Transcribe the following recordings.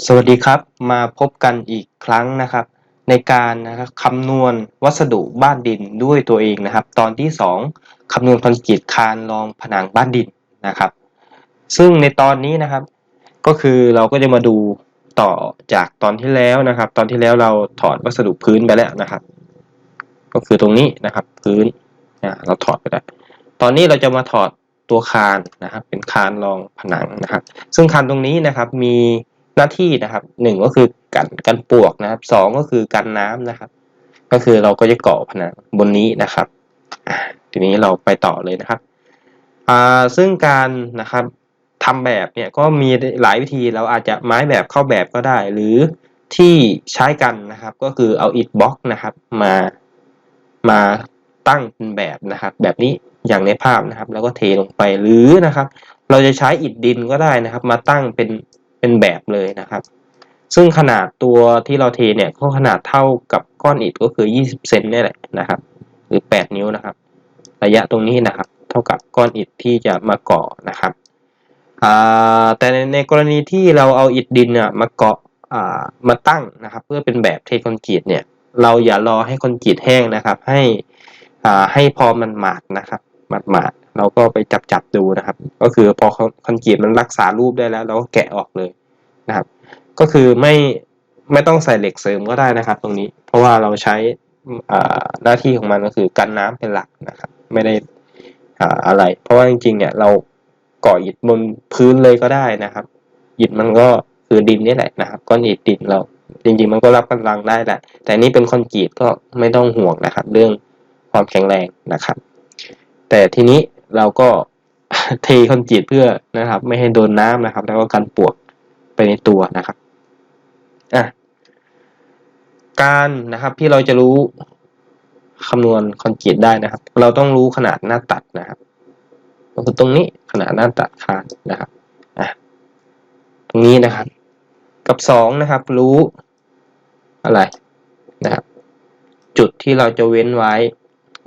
สวัสดีครับ มาพบกันอีกครั้งนะครับ ในการนะครับคำนวณวัสดุบ้านดินด้วยตัวเองนะครับ ตอนที่ 2คำนวณคอนกรีตคานรองผนังบ้านดินนะครับ ซึ่งในตอนนี้นะครับ ก็คือเราก็จะมาดูต่อจากตอนที่แล้วนะครับ ตอนที่แล้วเราถอดวัสดุพื้นไปแล้วนะครับ ก็คือตรงนี้นะครับพื้นนะเราถอดไปแล้วตอนนี้เราจะมาถอดตัวคานนะครับ เป็นคานรองผนังนะครับ ซึ่งคานตรงนี้นะครับมี หน้าที่นะครับหนึ่งก็คือกันกันปวกนะครับสองก็คือกันน้ำนะครับ ก็คือเราก็จะเกาะผนังบนนี้นะครับทีนี้เราไปต่อเลยนะครับอ่าซึ่งการนะครับทำแบบเนี่ยก็มีหลายวิธีเราอาจจะไม้แบบเข้าแบบก็ได้ หรือที่ใช้กันนะครับ ก็คือเอาอิฐบล็อกนะครับมามาตั้งเป็นแบบนะครับ แบบนี้อย่างในภาพนะครับ แล้วก็เทลงไปหรือนะครับ เราจะใช้อิฐดินก็ได้นะครับ มาตั้งเป็น เป็นแบบเลยนะครับ ซึ่งขนาดตัวที่เราเทเนี่ยก็ขนาดเท่ากับก้อนอิฐก็คือ 20 เซนนี่แหละนะครับ หรือ 8 นิ้วนะครับ ระยะตรงนี้นะครับ เท่ากับก้อนอิฐที่จะมาเกาะนะครับแต่ในในกรณีที่เราเอาอิฐดินมาเกาะมาตั้งนะครับ เพื่อเป็นแบบเทคอนกรีตเนี่ย เราอย่ารอให้คอนกรีตแห้งนะครับ ให้ให้พอมันหมาดนะครับ หมาดมาเราก็ไปจับจับดูนะครับ ก็คือพอคอนกรีตมันรักษารูปได้แล้ว เราก็แกะออกเลยนะครับ ก็คือไม่ไม่ต้องใส่เหล็กเสริมก็ได้นะครับ ตรงนี้ เพราะว่าเราใช้หน้าที่ของมันก็คือกันน้ำเป็นหลักนะครับ ไม่ได้อะไร เพราะว่าจริงๆเนี่ยเราก่ออิฐบนพื้นเลยก็ได้นะครับอิฐมันก็คือดินนี่แหละนะครับก้อนอิฐดินเราจริงๆมันก็รับกำลังได้แหละแต่นี่เป็นคอนกรีตก็ไม่ต้องห่วงนะครับ เรื่องความแข็งแรงนะครับ แต่ทีนี้เราก็เทคอนกรีตเพื่อนะครับ ไม่ให้โดนน้ำนะครับ แล้วก็กันปวกไปในตัวนะครับอะการนะครับที่เราจะรู้คำนวณคอนกรีตได้นะครับ เราต้องรู้ขนาดหน้าตัดนะครับก็คือตรงนี้ขนาดหน้าตัดคานนะครับอะตรงนี้นะครับ กับสองนะครับ รู้อะไรนะครับ จุดที่เราจะเว้นไว้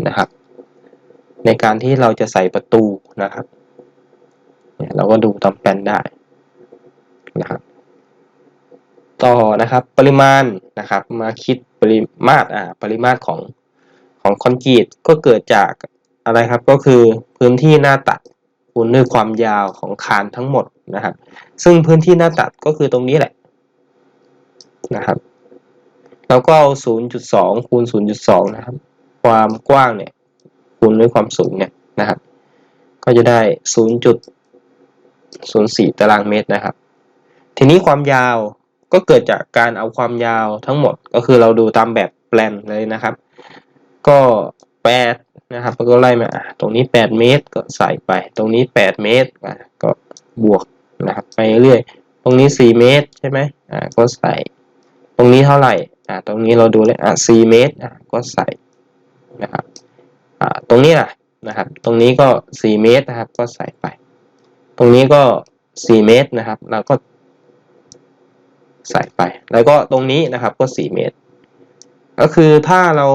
นะครับ ในการที่เราจะใส่ประตูนะครับเราก็ดูตามแผนได้นะครับต่อนะครับปริมาณนะครับมาคิดปริมาตรอ่าปริมาตรของของคอนกรีตก็เกิดจากอะไรครับก็คือพื้นที่หน้าตัดคูณด้วยความยาวของคานทั้งหมดนะครับ ซึ่งพื้นที่หน้าตัดก็คือตรงนี้แหละนะครับเราก็เอา0.2คูณ0.2 นะครับ ความกว้างเนี่ย คูณด้วยความสูงเนี่ยนะครับ ก็จะได้ 0.04 ตารางเมตรนะครับ ทีนี้ความยาวก็เกิดจากการเอาความยาวทั้งหมดก็คือเราดูตามแบบแปลนเลยนะครับ ก็ 8 นะครับแล้วก็ไล่มาตรงนี้ 8 เมตรก็ใส่ไป ตรงนี้ 8 เมตรก็บวกนะครับไปเรื่อยตรงนี้ 4 เมตรใช่ไหมอ่าก็ใส่ ตรงนี้เท่าไหร่อ่าตรงนี้เราดูเลยอ่า4เมตรอ่าก็ใส่นะครับ ตรงนี้ล่ะนะครับ ตรงนี้ก็ 4 เมตรนะครับ ก็ใส่ไป ตรงนี้ก็ 4 เมตรนะครับ เราก็ ใส่ไป แล้วก็ตรงนี้นะครับก็ 4 เมตร ก็คือถ้าเรา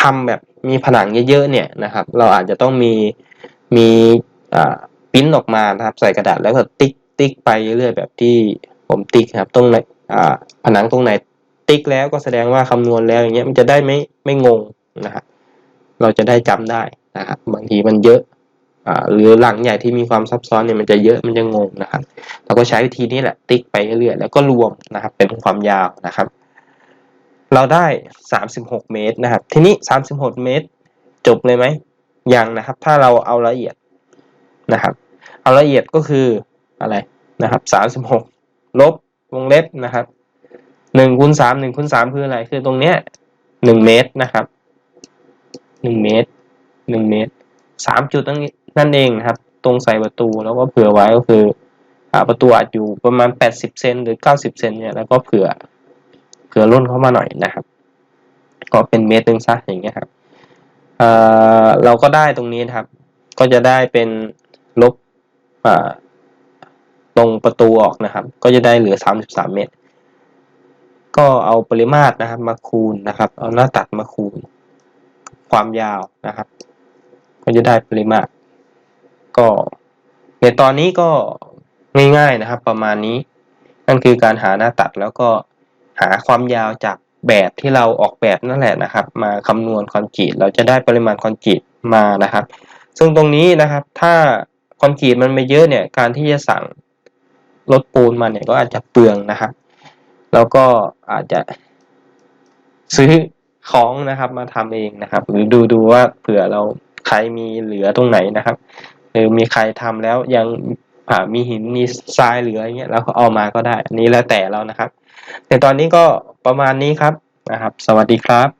ทำแบบมีผนังเยอะๆเนี่ยนะครับ เราอาจจะต้องมีมีปิ้นออกมานะครับ ใส่กระดาษแล้วก็ติ๊กติ๊กไปเรื่อยๆแบบที่ผมติ๊กครับตรงไหนผนังตรงไหนติ๊กแล้วก็แสดงว่าคำนวณแล้วอย่างเงี้ยมันจะได้ไม่ไม่งงนะครับ เราจะได้จำได้นะครับบางทีมันเยอะหรือหลังใหญ่ที่มีความซับซ้อนเนี่ยมันจะเยอะมันจะงงนะครับ เราก็ใช้วิธีนี้แหละติ๊กไปเรื่อยๆแล้วก็รวมนะครับเป็นความยาวนะครับ เราได้ 36 เมตรนะครับ ทีนี้ 36 เมตร จบเลยไหมยังนะครับ ถ้าเราเอาละเอียดนะครับ เอาละเอียดก็คืออะไรนะครับ 36 ลบวงเล็บนะครับ1คูณ3 1คูณ3คืออะไรคือตรงเนี้ย1เมตรนะครับ 1 เมตร 1 เมตร 3 จุดตรงนั่นเองครับ ตรงใส่ประตูแล้วก็เผื่อไว้ก็คือประตูอาจอยู่ประมาณ 80 เซนหรือ 90 เซนเนี่ยแล้วก็เผื่อเผื่อล้นเข้ามาหน่อยนะครับ ก็เป็นเมตรหนึ่งซะอย่างเงี้ยครับเเราก็ได้ตรงนี้นะครับ ก็จะได้เป็นลบตรงประตูออกนะครับ ก็จะได้เหลือ 33 เมตร ก็เอาปริมาตรนะครับมาคูณนะครับ เอาหน้าตัดมาคูณ ความยาวนะครับ ก็จะได้ปริมาตร ก็ในตอนนี้ก็ง่ายๆนะครับ ประมาณนี้ นั่นคือการหาหน้าตัดแล้วก็หาความยาวจากแบบที่เราออกแบบนั่นแหละนะครับ มาคำนวณคอนกรีตเราจะได้ปริมาณคอนกรีตมานะครับ ซึ่งตรงนี้นะครับ ถ้าคอนกรีตมันไม่เยอะเนี่ย การที่จะสั่งรถปูนมาเนี่ยก็อาจจะเปลืองนะครับ แล้วก็อาจจะซื้อ ของนะครับมาทำเองนะครับ หรือดูดูว่าเผื่อเราใครมีเหลือตรงไหนนะครับหรือมีใครทำแล้วยังมีหินมีทรายเหลืออย่างเงี้ยเราก็เอามาก็ได้อันนี้แล้วแต่เรานะครับ แต่ตอนนี้ก็ประมาณนี้ครับนะครับ สวัสดีครับ